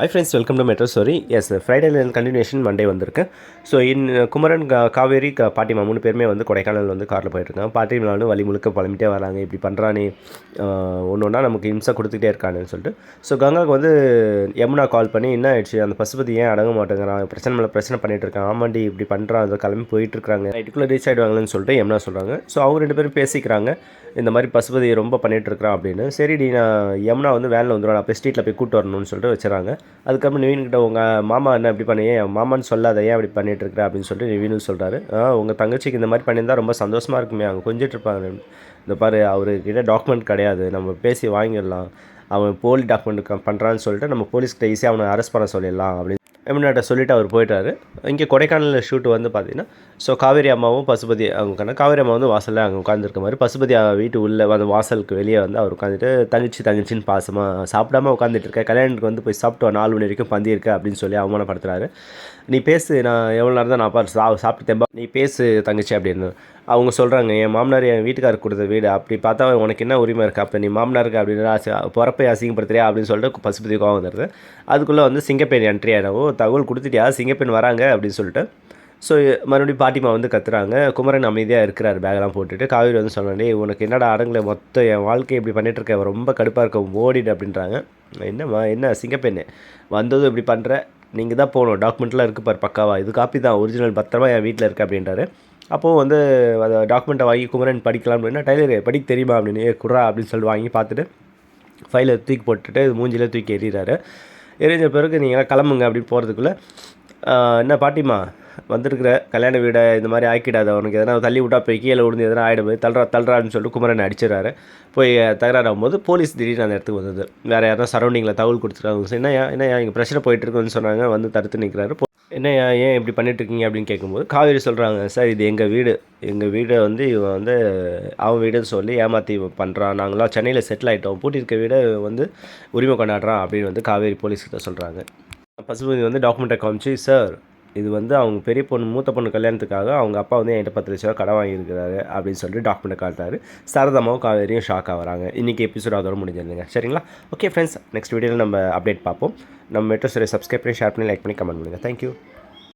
Hi friends welcome to metro sorry yes ஃப்ரைடேல continuation Monday வந்திருக்கு. So in uh, Kumaran கா காவேரி கா பாட்டிமா மூணு பேருமே வந்து கொடைக்கானல் வந்து காரில் போயிட்டுருக்காங்க. பாட்டிமாலும் வழி முழுக்க புலம்பிட்டே வராங்க. இப்படி பண்ணுறானே ஒன்று ஒன்றா நமக்கு இம்சா கொடுத்துட்டே இருக்கானுன்னு சொல்லிட்டு. ஸோ கங்காவுக்கு வந்து யமுனா கால் பண்ணி என்ன ஆயிடுச்சு? அந்த பசுபதி ஏன் அடங்க மாட்டேங்கிறான் பிரச்சனை மேலே பிரச்சனை பண்ணிட்டு இருக்கான். ஆமாண்டி இப்படி பண்ணுறான் அதை கிளம்பி போயிட்டுருக்காங்க நைட்டுக்குள்ளே ரீச் ஆகிடுவாங்கன்னு சொல்லிட்டு யமுனா சொல்கிறாங்க ஸோ அவங்க ரெண்டு பேரும் பேசிக்கிறாங்க. இந்த மாதிரி பசுபதி ரொம்ப பண்ணிகிட்டு இருக்கிறான் அப்படின்னு. சரிடி நான் யமுனா வந்து வேனில் வந்துடுவான் நான் போய் ஸ்ட்ரீட்டில் போய் கூட்டு வரணும்னு சொல்லிட்டு வச்சுறாங்க. அதுக்கப்புறம் நிவீன்கிட்ட உங்கள் மாமா என்ன இப்படி பண்ணி? ஏன் மாமான்னு சொல்லாத ஏன் அப்படி பண்ணிட்டு அப்படின்னு சொல்லிட்டு நிவீனு சொல்கிறாரு உங்கள் தங்கச்சிக்கு இந்த மாதிரி பண்ணியிருந்தா ரொம்ப சந்தோஷமாக இருக்குமே அவங்க கொஞ்சிட்ருப்பாங்க இந்த பாரு அவர்கிட்ட டாக்குமெண்ட் கிடையாது நம்ம பேசி வாங்கிடலாம். அவன் போலி டாக்குமெண்ட் பண்ணுறான்னு சொல்லிட்டு நம்ம போலீஸ்கிட்ட ஈஸியாக அவனை அரெஸ்ட் பண்ண சொல்லிடலாம் அப்படின்னு எம்னாட்ட சொல்லிட்டு அவர் போயிட்டாரு. இங்கே கொடைக்கானலில் ஷூட் வந்து பார்த்தீங்கன்னா ஸோ காவேரி அம்மாவும் பசுபதி அவங்க காவேரி அம்மா வந்து வாசலில் அங்கே உட்காந்துருக்க மாதிரி பசுபதி வீட்டு உள்ளே வந்து வாசலுக்கு வெளியே வந்து அவர் உட்காந்துட்டு தங்கச்சி தங்கச்சின்னு பாசமாக சாப்பிடாம உட்காந்துட்டு இருக்க கல்யாணத்துக்கு வந்து போய் சாப்பிட்டு நாலு மணி வரைக்கும் பந்திருக்கு அப்படின்னு சொல்லி அவமானப்படுத்துறாரு. நீ பேசு நான் எவ்வளோ நேரம் தான் நான் பாரு சா சாப்பிட்டு தெம்பா நீ பேசு தங்கச்சி அப்படின்னு. அவங்க சொல்கிறாங்க என் மாமனார் என் வீட்டுக்காரர் கொடுத்த வீடு அப்படி பார்த்தா உனக்கு என்ன உரிமை இருக்குது அப்போ நீ மாமனாருக்கு அப்படின்னு ஆசை பிறப்பை அசிங்கப்படுத்துறியா? அப்படின்னு சொல்லிட்டு பசுபதி கோவம் வந்துடுது அதுக்குள்ளே வந்து சிங்கப்பெண் என்ட்ரி ஆகிடவோ தகவல் கொடுத்துட்டியா? சிங்கப்பெண் வராங்க அப்படின்னு சொல்லிட்டு. ஸோ மறுபடியும் பாட்டிமா வந்து கத்துறாங்க. குமரன் அமைதியாக இருக்கிறார் பேக்கெல்லாம் போட்டுட்டு. காவேரி வந்து சொன்னாலே உனக்கு என்னடா அடங்களை மொத்தம் என் வாழ்க்கை இப்படி பண்ணிகிட்டு இருக்க ரொம்ப கடுப்பாக இருக்க ஓடிடு அப்படின்றாங்க. என்னம்மா என்ன சிங்கப்பெண்ணு? வந்ததும் இப்படி பண்ணுற நீங்கள் தான் போகணும். டாக்குமெண்ட்லாம் இருக்குது பாரு பக்காவா. இது காப்பி தான் ஒரிஜினல் பத்திரமா என் வீட்டில் இருக்குது அப்படின்றாரு. அப்போது வந்து அந்த டாக்குமெண்ட்டை வாங்கி குமரன் படிக்கலாம் அப்படின்னா டைலர் படிக்க தெரியுமா அப்படின்னு? ஏ குர்ரா அப்படின்னு சொல்லிட்டு வாங்கி பார்த்துட்டு ஃபைலை தூக்கி போட்டுட்டு மூஞ்சியில் தூக்கி எறிகிறாரு எரிஞ்ச பிறகு நீங்கள் கிளம்புங்க அப்படின்னு போகிறதுக்குள்ளே என்ன பாட்டிமா வந்திருக்கிற கல்யாண வீடை இந்த மாதிரி ஆக்கிடாத. உனக்கு எதனா தள்ளி விட்டா போய் கீழே விழுந்து எதனா ஆகிடும் போய் தள்ளுறா தள்ளுறான்னு சொல்லிட்டு குமரனை அடிச்சிடறாரு. போய் தகராறாகும் போது போலீஸ் திடீர்னு அந்த இடத்துக்கு வந்தது. வேறு யாரா சரௌண்டிங்கில் தகவல் கொடுத்துருக்காங்க என்னையா என்னையா இங்கே பிரச்சனை போயிட்டு இருக்குன்னு சொன்னாங்க. வந்து தடுத்து நிற்கிறாரு என்னையா ஏன் இப்படி பண்ணிட்டுருக்கீங்க அப்படின்னு கேட்கும்போது காவேரி சொல்கிறாங்க சார் இது எங்கள் வீடு. எங்கள் வீடை வந்து இவன் வந்து அவன் வீடுன்னு சொல்லி ஏமாற்றி பண்ணுறான் நாங்களாம் சென்னையில் செட்டில் ஆகிட்டோம் பூட்டியிருக்க வீடை வந்து உரிமை கொண்டாடுறான். அப்படின்னு வந்து காவேரி போலீஸ்கிட்ட சொல்கிறாங்க பசுபதி வந்து டாக்குமெண்ட்டை காமிச்சு சார் இது வந்து அவங்க பெரிய பொண்ணு மூத்த பொண்ணு கல்யாணத்துக்காக அவங்க அப்பா வந்து என்கிட்ட பத்து லட்ச ரூபா கடை வாங்கியிருக்கிறாரு அப்படின்னு சொல்லிட்டு டாக்குமெண்ட்டை காட்டுறாரு. சரதமாவும் காவேரியும் ஷாக் ஆகிறாங்க. இன்றைக்கி எபிசோட் அதோட முடிஞ்சிருந்துங்க சரிங்களா? ஓகே ஃப்ரெண்ட்ஸ் நெக்ஸ்ட் வீடியோவில் நம்ம அப்டேட் பார்ப்போம். நம்ம மெட்ரோ சரி சப்ஸ்கிரைப் பண்ணி ஷேர் பண்ணி லைக் பண்ணி கமெண்ட் பண்ணுங்கள் தேங்க்யூ